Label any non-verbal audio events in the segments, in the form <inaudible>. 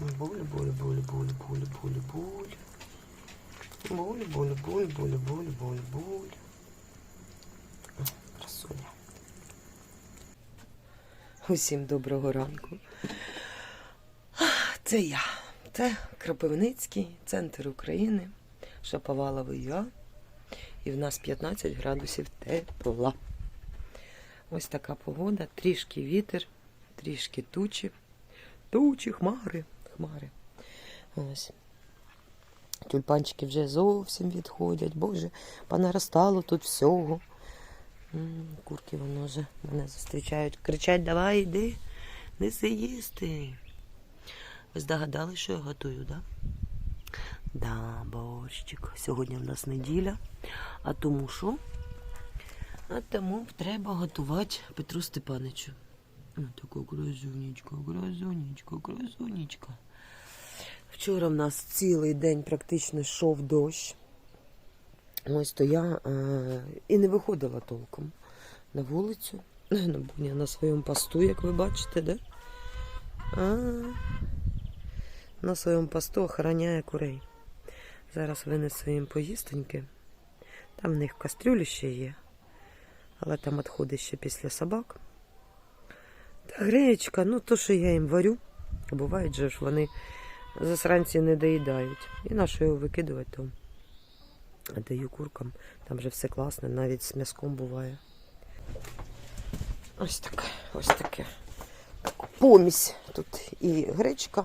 Булі, булі, булі, булі, булі, булі, булі. Булі, булі, булі, булі, булі, булі, булі. Красуня. Усім доброго ранку. Це я. Це Кропивницький, центр України, Шаповаловий Я. І в нас 15 градусів тепла. Ось така погода, трішки вітер, трішки тучі. Тучі, хмари, хмари. Ось. Тюльпанчики вже зовсім відходять. Боже, понаростало тут всього. Курки воно вже мене зустрічають. Кричать, давай йди, неси їсти. Ви здогадали, що я готую, да? Да, борщик. Сьогодні в нас неділя. А тому що? А тому треба готувати Петру Степаничу. Така красунечка, красунечка, красунечка. Вчора в нас цілий день практично йшов дощ. Ось то я е, і не виходила толком на вулицю. <laughs> Я на своєму посту, як ви бачите, да? А, на своєму посту охороняє курей. Зараз винесу їм поїстоньки. Там в них кастрюлі ще є, але там відходи ще після собак. Та гречка, ну то, що я їм варю. Буває же ж вони засранці не доїдають. І на що його викидувати, то даю куркам. Там вже все класно, навіть з м'язком буває. Ось таке, ось таке. Помість. Тут і гречка,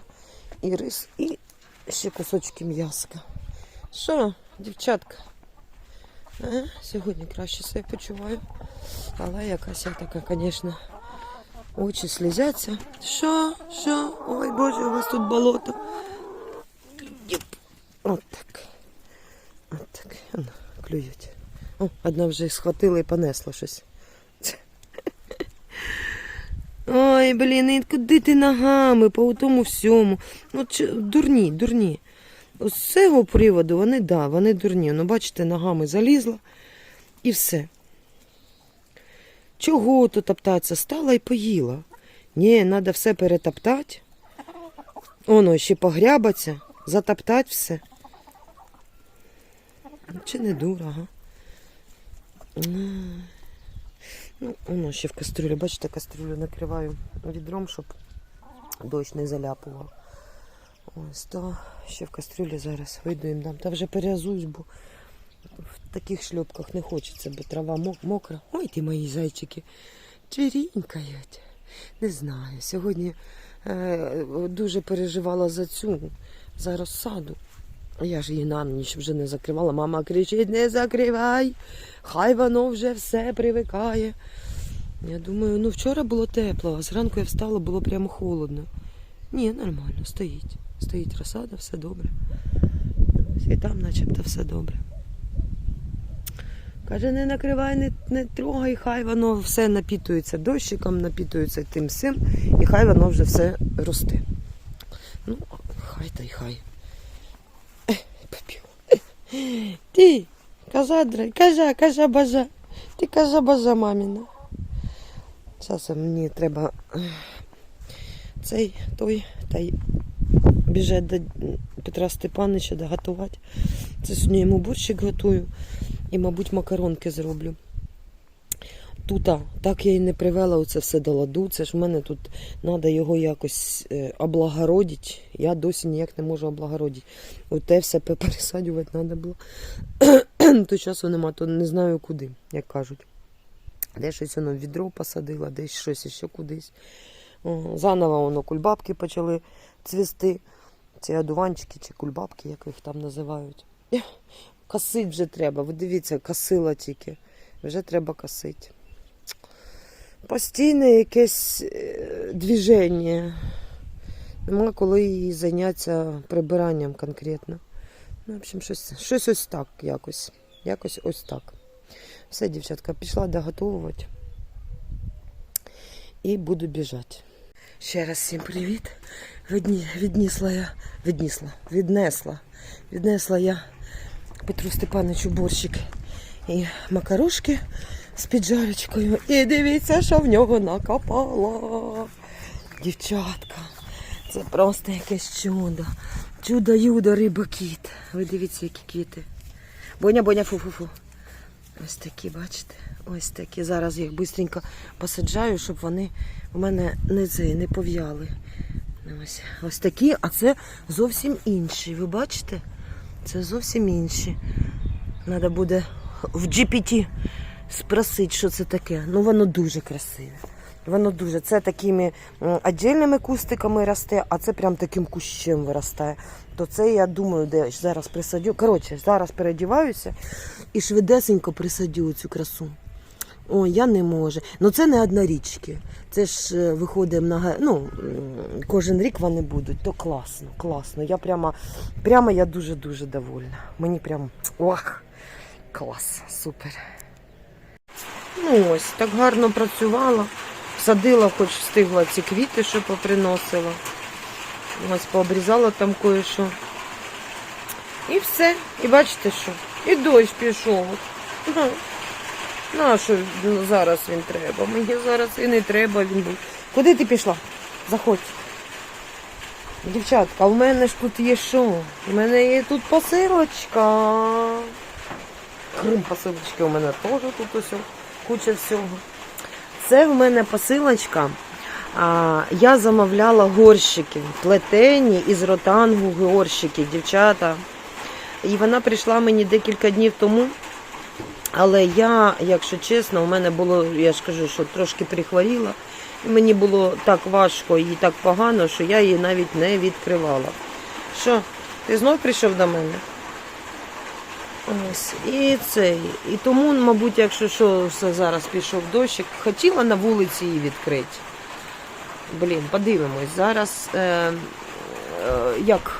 і рис, і ще кусочки м'яска. Що, дівчатка? Ага, сьогодні краще себе почуваю. Але якась я така, звісно, очі слізяться. Що? Що? Ой, Боже, у вас тут болото. Юп. От так. От так. Воно, клюють. О, одна вже схватила і понесла щось. Ой, блін, і куди ти ногами по тому всьому? Ну, чи, дурні, дурні. З цього приводу вони, да, вони дурні. Ну, бачите, ногами залізла і все. Чого тут топтатися? Стала і поїла. Ні, треба все перетоптати. Оно ще погрябаться, затоптати все. Чи не ага. Ну, воно ще в кастрюлі. Бачите, кастрюлю накриваю відром, щоб дощ не заляпував. Ось то ще в кастрюлі зараз вийду їм дам. Та вже переазуюсь, бо в таких шльопках не хочеться, бо трава мокра. Ой, ти мої зайчики. Чирінькають. Не знаю. Сьогодні е, дуже переживала за цю, за розсаду. Я ж її на ніч вже не закривала. Мама кричить, не закривай. Хай воно вже все привикає. Я думаю, ну вчора було тепло, а зранку я встала, було прямо холодно. Ні, нормально, стоїть. Стоїть розсада, все добре. І там начебто все добре. Каже, не накривай, не, не трогай, хай воно все напітується дощиком, напітується тим всім, і хай воно вже все росте. Ну, хай та й хай. <gasps> Ти, коза кажа, кажа бажа. Ти кажа бажа маміна. Зараз мені треба <sighs> цей той та й біжать до Петра Степановича доготувати. Це сьогодні йому борщик готую і, мабуть, макаронки зроблю. Тут, так я і не привела оце все до ладу. Це ж в мене тут треба його якось е, облагородити. Я досі ніяк не можу облагородити. Оте все пе- <laughs> пересаджувати треба було. то часу нема, то не знаю куди, як кажуть. Де щось воно відро посадила, десь щось ще кудись. Заново воно кульбабки почали цвісти. Ці одуванчики чи кульбабки, як їх там називають. Косить вже треба. Ви дивіться, косила тільки. Вже треба косити. Постійне якесь е, движення. Нема коли їй зайнятися прибиранням конкретно. Ну, в общем, щось, щось ось так якось. Якось ось так. Все, дівчатка, пішла доготовувати. І буду біжати. Ще раз всім привіт. Відні, віднісла я, віднісла, віднесла. Віднесла я Петру Степановичу борщик і макарошки з піджарочкою. І дивіться, що в нього накопало. Дівчатка, Це просто якесь чудо. Чудо-юдо, риба-кіт. Ви дивіться, які квіти. Боня, боня, фу-фу-фу. Ось такі, бачите? Ось такі. Зараз їх швидко посаджаю, щоб вони у мене не, це, не пов'яли. Ось, ось такі, а це зовсім інші. Ви бачите? Це зовсім інші. Треба буде в GPT спросити, що це таке. Ну, воно дуже красиве. Воно дуже. Це такими м, отдельними кустиками росте, а це прям таким кущем виростає. То це я думаю, де зараз присадю. Коротше, зараз переодіваюся і швидесенько присадю цю красу. О, я не можу. Ну це не однорічки. Це ж е, виходить га- ну, кожен рік вони будуть. То класно, класно. Я прямо, прямо я дуже-дуже довольна. Мені прям ох, клас, супер. Ну ось, так гарно працювала. Садила, хоч встигла ці квіти, що поприносила. Ось пообрізала там кое-що. І все. І бачите що? І дощ пішов. Ну, ну, зараз він треба? Мені зараз і не треба він був. Куди ти пішла? Заходь. Дівчатка, у мене ж тут є що? У мене є тут посилочка. Крим посилочки у мене теж тут ось куча всього. Це в мене посилочка. Я замовляла горщики, плетені із ротангу горщики, дівчата. І вона прийшла мені декілька днів тому. Але я, якщо чесно, у мене було, я ж кажу, що трошки прихворіла. І мені було так важко і так погано, що я її навіть не відкривала. Що, ти знов прийшов до мене? Ось, і цей. І тому, мабуть, якщо що все зараз пішов дощик, хотіла на вулиці її відкрити. Блін, подивимось. Зараз е, е, як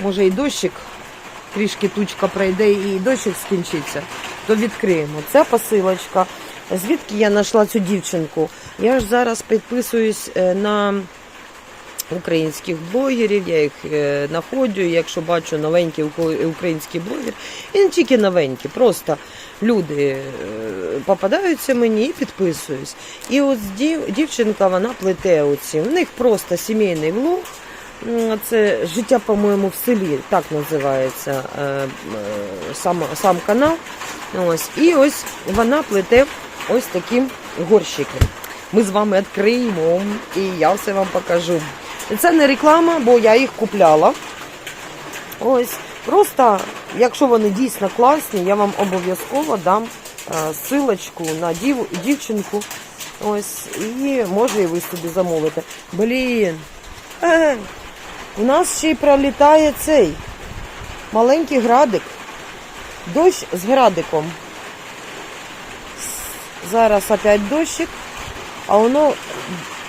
може і дощик, трішки тучка пройде і дощик скінчиться, то відкриємо. Ця посилочка. Звідки я знайшла цю дівчинку? Я ж зараз підписуюсь е, на українських блогерів, я їх е, знаходжу, якщо бачу новенький український блогер, і не тільки новенькі, просто люди е, попадаються мені і підписуюсь. І от дів, дівчинка вона плете оці. У них просто сімейний влог. Це життя, по-моєму, в селі, так називається е, е, сам, сам канал. Ось. І ось вона плете ось такі горщики. Ми з вами відкриємо і я все вам покажу. Це не реклама, бо я їх купляла. Ось. Просто, якщо вони дійсно класні, я вам обов'язково дам е, силочку на дів, дівчинку. Ось, і може і ви собі замовите. Блін. Е, у нас ще й пролітає цей маленький градик. Дощ з градиком. Зараз опять дощик, а воно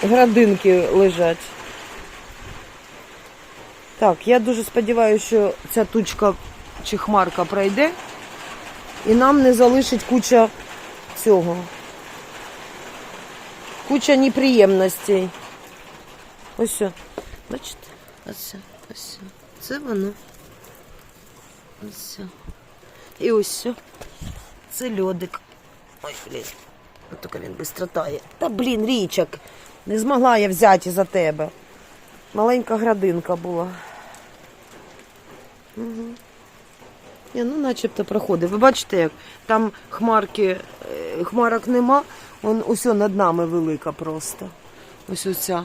градинки лежать. Так, я дуже сподіваюся, що ця тучка чи хмарка пройде і нам не залишить куча цього. Куча неприємностей. Ось. Бачите? Ось. Ось. Це воно. Ось. І ось. Це льодик. Ой, блін. От тільки він швидко тає. Та блін, річок. Не змогла я взяти за тебе. Маленька градинка була. Угу. Ні, ну начебто проходить. Ви бачите, як там хмарки, е, хмарок нема, вон усе над нами велика просто. Ось оця,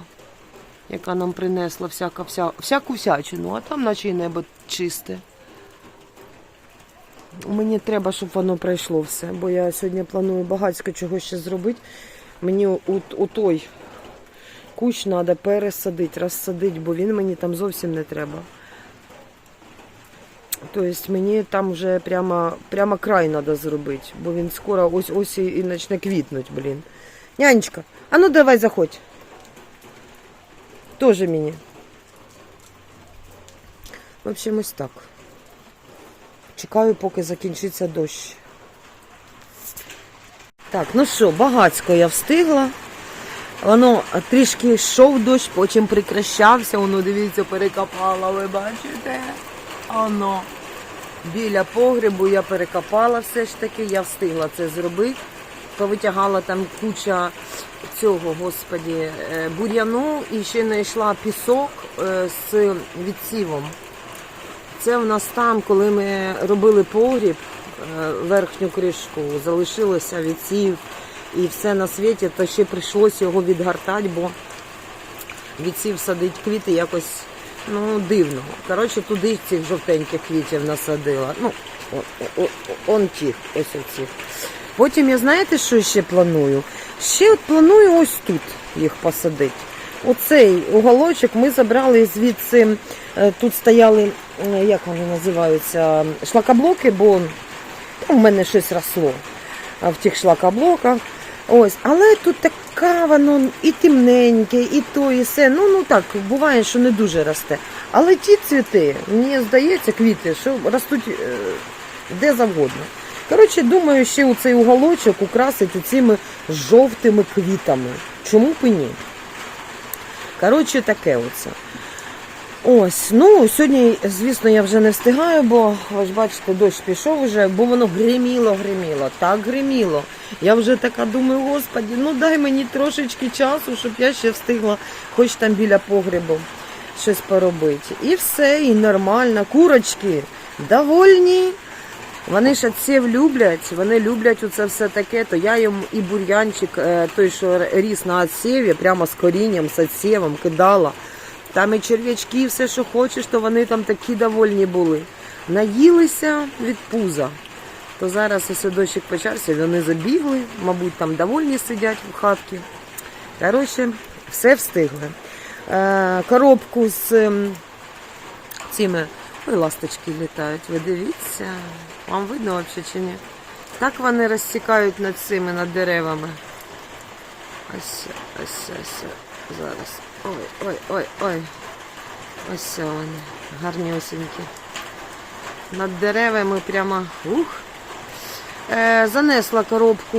яка нам принесла всяка, вся, всяку всячину, а там наче і небо чисте. Мені треба, щоб воно пройшло все, бо я сьогодні планую багатько чого ще зробити. Мені у, у той кущ треба пересадити, розсадити, бо він мені там зовсім не треба. Тобто мені там вже прямо, прямо край треба зробити, бо він скоро ось ось і, почне квітнути, блін. Нянечка, а ну давай заходь. Тоже мені. В общем, ось так. Чекаю, поки закінчиться дощ. Так, ну що, багацько я встигла. Воно трішки йшов дощ, потім прикращався, воно, дивіться, перекопала, ви бачите? Воно. Біля погребу я перекопала все ж таки, я встигла це зробити. повитягала там куча цього, господі, е, бур'яну і ще знайшла пісок е, з відсівом. Це в нас там, коли ми робили погріб, е, верхню кришку, залишилося відсів і все на світі, то ще прийшлося його відгортати, бо відсів садить квіти якось ну, дивно. Коротше, туди цих жовтеньких квітів насадила. Ну, о, о, о, он ті, ось оці. Потім я знаєте, що ще планую? Ще от планую ось тут їх посадити. Оцей уголочок ми забрали звідси, е, тут стояли, е, як вони називаються, шлакоблоки, бо ну, в мене щось росло в тих шлакоблоках. Ось, але тут така воно і темненьке, і то, і все. Ну, ну так, буває, що не дуже росте. Але ті цвіти, мені здається, квіти, що ростуть е, де завгодно. Коротше, думаю, ще у цей уголочок украсити цими жовтими квітами. Чому б і ні? Коротше, таке оце. Ось, ну сьогодні, звісно, я вже не встигаю, бо ж бачите, дощ пішов вже, бо воно гриміло, гриміло, так гриміло. Я вже така думаю, господі, ну дай мені трошечки часу, щоб я ще встигла хоч там біля погребу щось поробити. І все, і нормально. Курочки довольні. Вони ж отсів люблять, вони люблять оце все таке, то я їм і бур'янчик, е, той, що ріс на отсіві, прямо з корінням, з отсівом кидала. Там і черв'ячки, і все, що хочеш, то вони там такі довольні були. Наїлися від пуза. То зараз ось дощик почався, вони забігли, мабуть, там довольні сидять в хатці. Коротше, все встигли. Е, коробку з ем, цими. Ой, ласточки літають, ви дивіться. Вам видно взагалі чи ні? Так вони розсікають над цими, над деревами. Ось, ось, ось, зараз. Ой, ой, ой, ой. Ось вони, гарнюсінькі. Над деревами прямо ух. Е, занесла коробку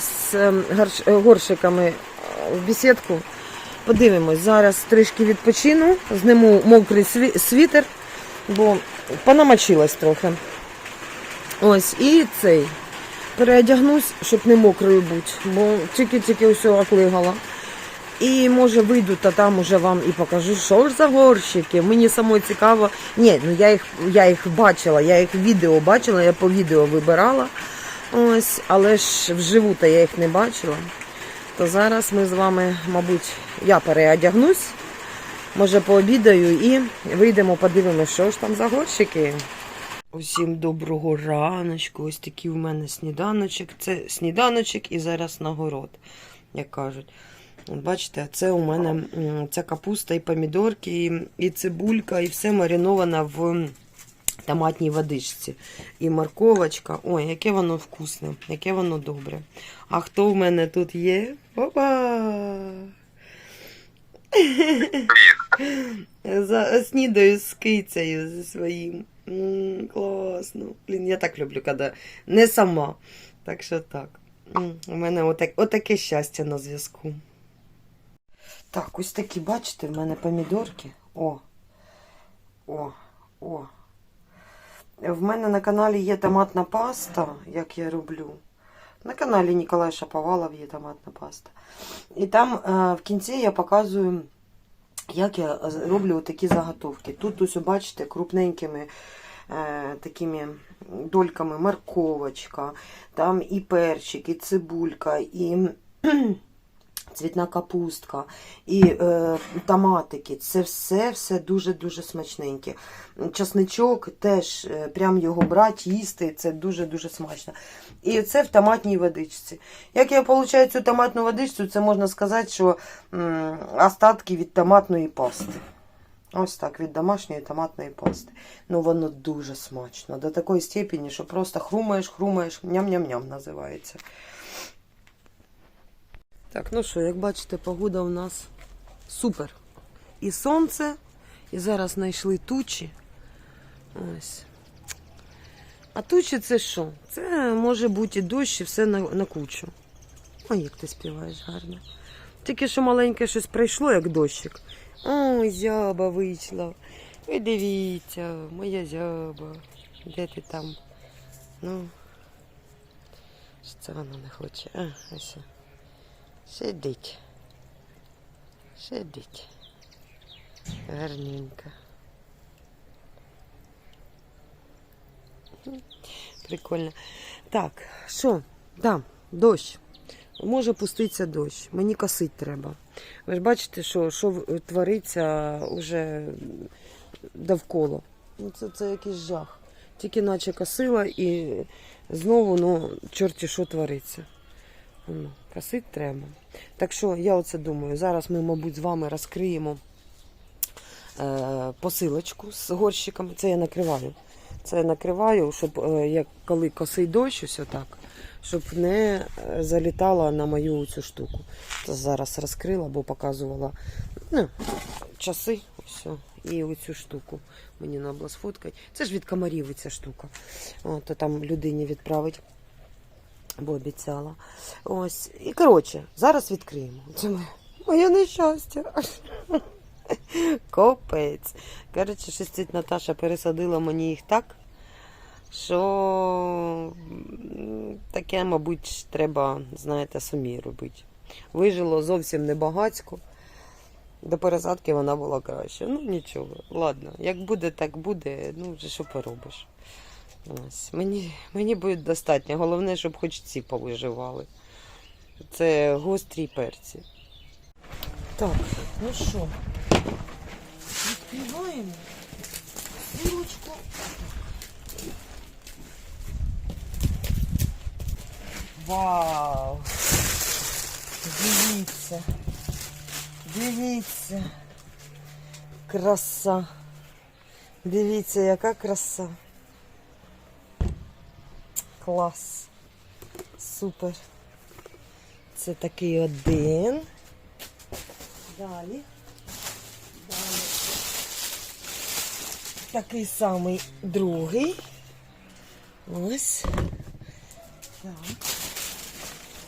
з ем, горш- горшиками е, в бесідку. Подивимось, зараз трішки відпочину, зниму мокрий сві- світер, бо понамочилась трохи. Ось, і цей. Переодягнусь, щоб не мокрою бути, бо тільки-тільки все оклигала. І може вийду, та там уже вам і покажу, що ж за горщики. Мені самой цікаво. Ні, ну я їх, я їх бачила, я їх відео бачила, я по відео вибирала. Ось, але ж вживу то я їх не бачила. То зараз ми з вами, мабуть, я переодягнусь, може пообідаю і вийдемо, подивимося, що ж там за горщики. Усім доброго раночку. Ось такий у мене сніданочок. Це сніданочок і зараз нагород, як кажуть. Бачите, це у мене ця капуста і помідорки, і, цибулька, і все мариновано в томатній водичці. І морковочка. Ой, яке воно вкусне, яке воно добре. А хто в мене тут є? Опа! <laughs> За, снідаю з кицею зі своїм. Класно. Блін, я так люблю, коли не сама. Так що так. У мене отак, отаке щастя на зв'язку. Так, ось такі, бачите, в мене помідорки. О. О, о. В мене на каналі є томатна паста, як я роблю. На каналі Ніколай Шаповалов є томатна паста. І там е, в кінці я показую, як я роблю такі заготовки. Тут ось бачите, крупненькими е, такими дольками морковочка, там і перчик, і цибулька, і цвітна капустка, і е, томатики. Це все все дуже-дуже смачненьке. Часничок теж е, прям його брати, їсти, це дуже-дуже смачно. І це в томатній водичці. Як я получаю цю томатну водичцю, це можна сказати, що м, остатки від томатної пасти. Ось так, від домашньої томатної пасти. Ну, воно дуже смачно. До такої степені, що просто хрумаєш, хрумаєш, ням-ням-ням називається. Так, ну що, як бачите, погода у нас супер. І сонце, і зараз знайшли тучі. Ось. А тучі це що? Це може бути і дощ, і все на, на кучу. Ой, як ти співаєш гарно. Тільки що маленьке щось прийшло, як дощик. Ой, зяба вийшла. Ви дивіться, моя зяба. Де ти там? Ну. Що це воно не хоче? А, ось. Сидить. Сидить. Гарненько. Прикольно. Так, що? Да, дощ. Може пуститися дощ. Мені косить треба. Ви ж бачите, що, що твориться уже довкола. Ну, це, це якийсь жах. Тільки наче косила і знову, ну, чорті що твориться. Косить треба. Так що я оце думаю. Зараз ми, мабуть, з вами розкриємо е, посилочку з горщиками. Це я накриваю. Це я накриваю, щоб е, як коли косий дощ, ось отак, щоб не е, залітала на мою цю штуку. Це зараз розкрила, бо показувала ну, часи. О, і оцю штуку мені треба було сфоткати. Це ж від комарів ця штука. От, там людині відправить, бо обіцяла. Ось. І коротше, зараз відкриємо. Це моє, нещастя. <laughs> Копець. Коротше, шестить Наташа пересадила мені їх так, що таке, мабуть, треба, знаєте, самі робити. Вижило зовсім небагацько. До пересадки вона була краще. Ну нічого, ладно, як буде, так буде. Ну, вже що поробиш. Ось. Мені, мені буде достатньо. Головне, щоб хоч ці повиживали. Це гострі перці. Так, ну що, відкриваємо силочку. Вау! Дивіться. Дивіться. Краса. Дивіться, яка краса. Клас. Супер. Це такий один. Далі. Далі. Такий самий другий. Ось. Так.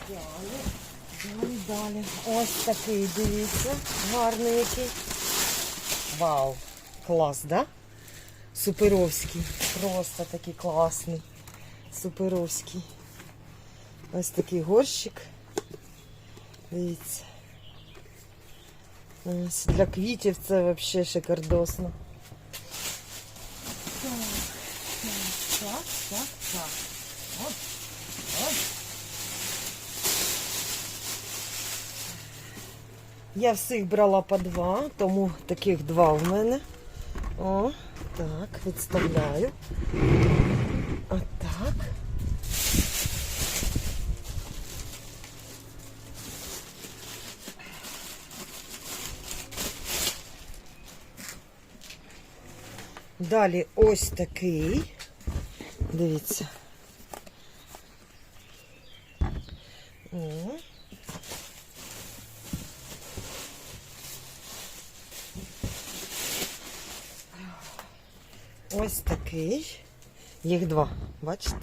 Далі. Далі, далі. Ось такий, дивіться. Гарний який. Вау. Клас, да? Суперовський. Просто такий класний. Суперовський. Ось такий горщик. Дивіться. Ось для квітів це взагалі шикардосно. Так, так, так, так, оп. Я всіх брала по два, тому таких два в мене. О, так, відставляю. Далі ось такий. Дивіться. О. Ось такий. Їх два, бачите?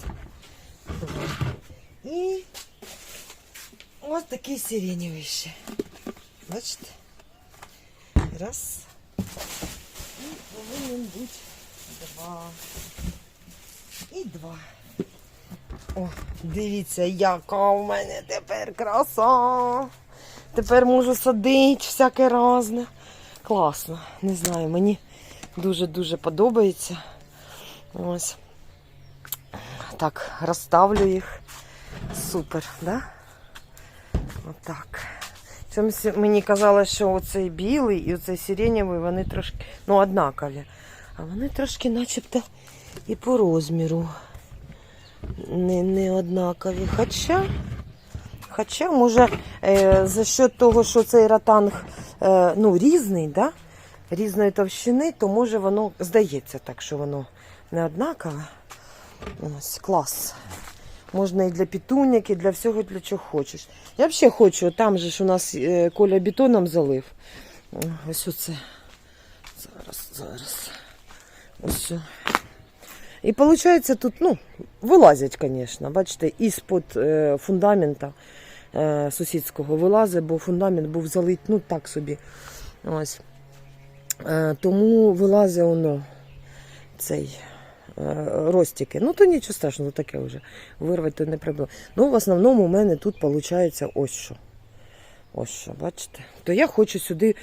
Два. І ось такий сиреневий ще. Бачите? Раз. І повинен бути Два. І два. О, дивіться, яка у мене тепер краса. Тепер можу садити всяке разне. Класно. Не знаю, мені дуже-дуже подобається. Ось. Так, розставлю їх. Супер, да? Отак. Чомусь мені казалось, що оцей білий і оцей сиренєвий, вони трошки, ну, однакові. А вони трошки начебто і по розміру не, не однакові. Хоча, хоча може, е, за счет того, що цей ратанг е, ну, різний, да? різної товщини, то може воно здається так, що воно не однакове. Ось клас. Можна і для пітуняк, і для всього, для чого хочеш. Я взагалі хочу, там же ж у нас е, Коля бетоном залив. Ось оце. Зараз, зараз. О. І виходить, тут, ну, вилазять, звісно, бачите, із-под е, фундамента е, сусідського вилазить, бо фундамент був залит, ну так собі. Ось. Е, тому вилазить воно цей ростики. Ну, то нічого страшного, таке вже. Вирвати не проблема. Ну, в основному у мене тут виходить ось що. Ось що, бачите? То я хочу сюди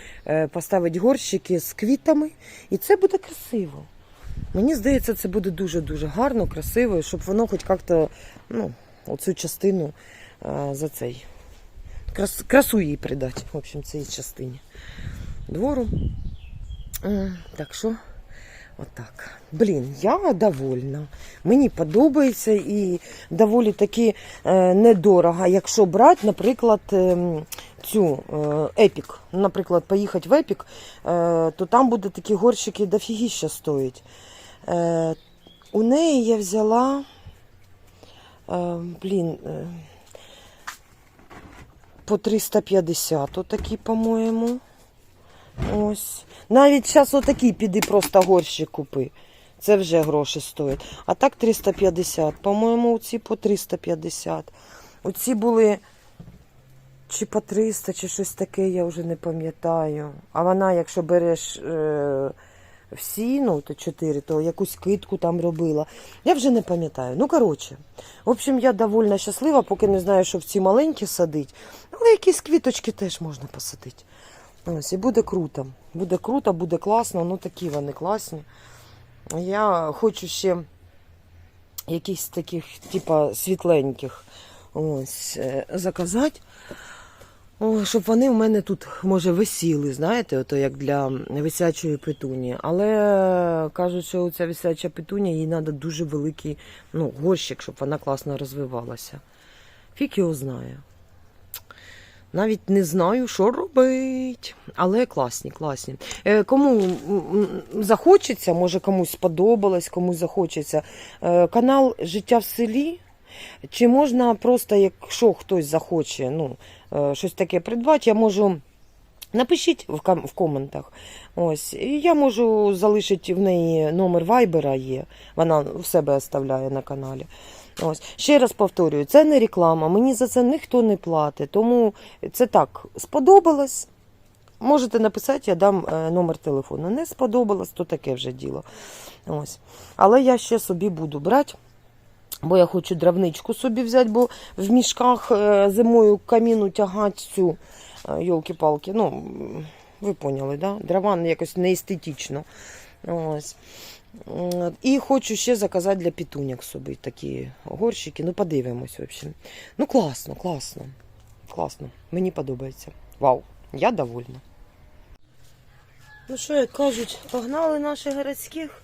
поставити горщики з квітами, і це буде красиво. Мені здається, це буде дуже-дуже гарно, красиво, щоб воно хоч як-то, ну, оцю частину е, за цей. Крас, красу їй придати, в общем, цій частині двору. Так що, отак. Блін, я довольна. Мені подобається і доволі таки е, недорого. Якщо брати, наприклад, ем, цю епік, наприклад, поїхати в епік, то там буде такі горщики дофігіща стоїть. Е, у неї я взяла, е, блін, е, по 350 отакі, по-моєму. Ось. Навіть зараз отакий піди просто горщик купи. Це вже гроші стоїть. А так 350. По-моєму, оці по 350. Оці були чи по 300, чи щось таке, я вже не пам'ятаю. А вона, якщо береш е, всі, ну, то 4, то якусь китку там робила. Я вже не пам'ятаю. Ну, коротше. В общем, я довольно щаслива, поки не знаю, що в ці маленькі садить. Але якісь квіточки теж можна посадити. Ось, і буде круто. Буде круто, буде класно, ну такі вони класні. Я хочу ще якісь таких, типа, світленьких ось, е, заказати. О, щоб вони в мене тут, може, висіли, знаєте, ото як для висячої петуні. Але кажуть, що ця висяча петуня, їй треба дуже великий ну, горщик, щоб вона класно розвивалася. Фік його знає. Навіть не знаю, що робити. Але класні, класні. Е, кому захочеться, може комусь сподобалось, комусь захочеться. Е, канал Життя в селі. Чи можна просто, якщо хтось захоче, ну, щось таке придбати, я можу. Напишіть в, ком- в коментах. Ось. І я можу залишити в неї номер вайбера є. Вона в себе оставляє на каналі. Ось. Ще раз повторюю, це не реклама, мені за це ніхто не платить. Тому це так, сподобалось. Можете написати, я дам е, номер телефону. Не сподобалось, то таке вже діло. Ось. Але я ще собі буду брати. Бо я хочу дравничку собі взяти, бо в мішках е, зимою каміну тягати цю йолки-палки. Ну, ви поняли, да? дрова якось не естетично. Ось. І хочу ще заказати для пітуняк собі такі горщики. Ну, подивимось, в общем. Ну, класно, класно. Класно. Мені подобається. Вау, я довольна. Ну що, як кажуть, погнали наших городських.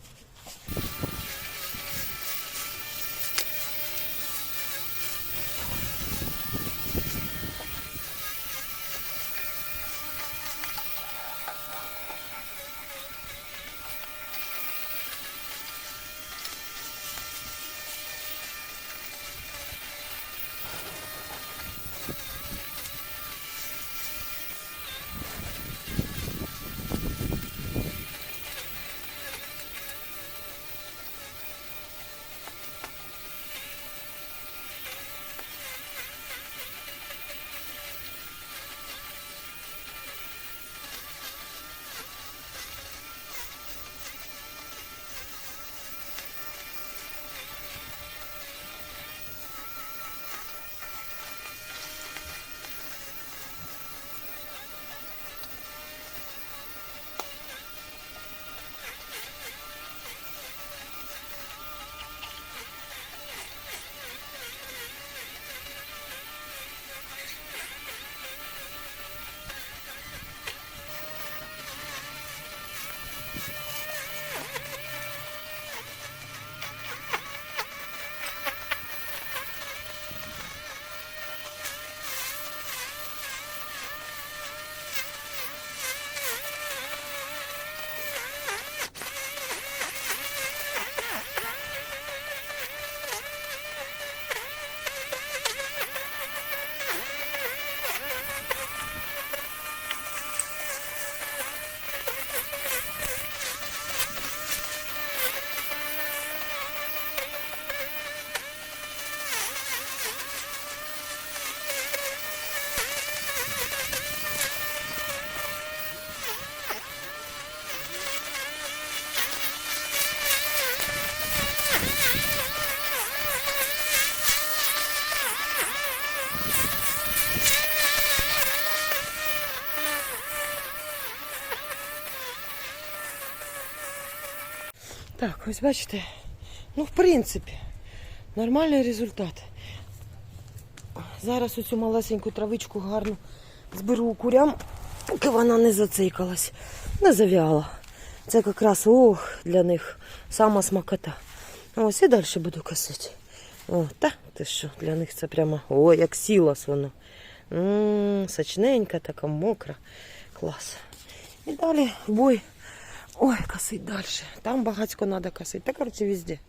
Так, ось бачите. Ну, в принципі, нормальний результат. Зараз оцю малесеньку травичку гарну зберу курям, поки вона не зацикалась, не зав'яла. Це якраз ох, для них сама смакота. Ось і далі буду косити. О, та ти що, для них це прямо, о, як сілос воно. М, Сочненька, така мокра. Клас. І далі бой. Ой, косить далі. Там багатько треба косити. Та, коротше, везде.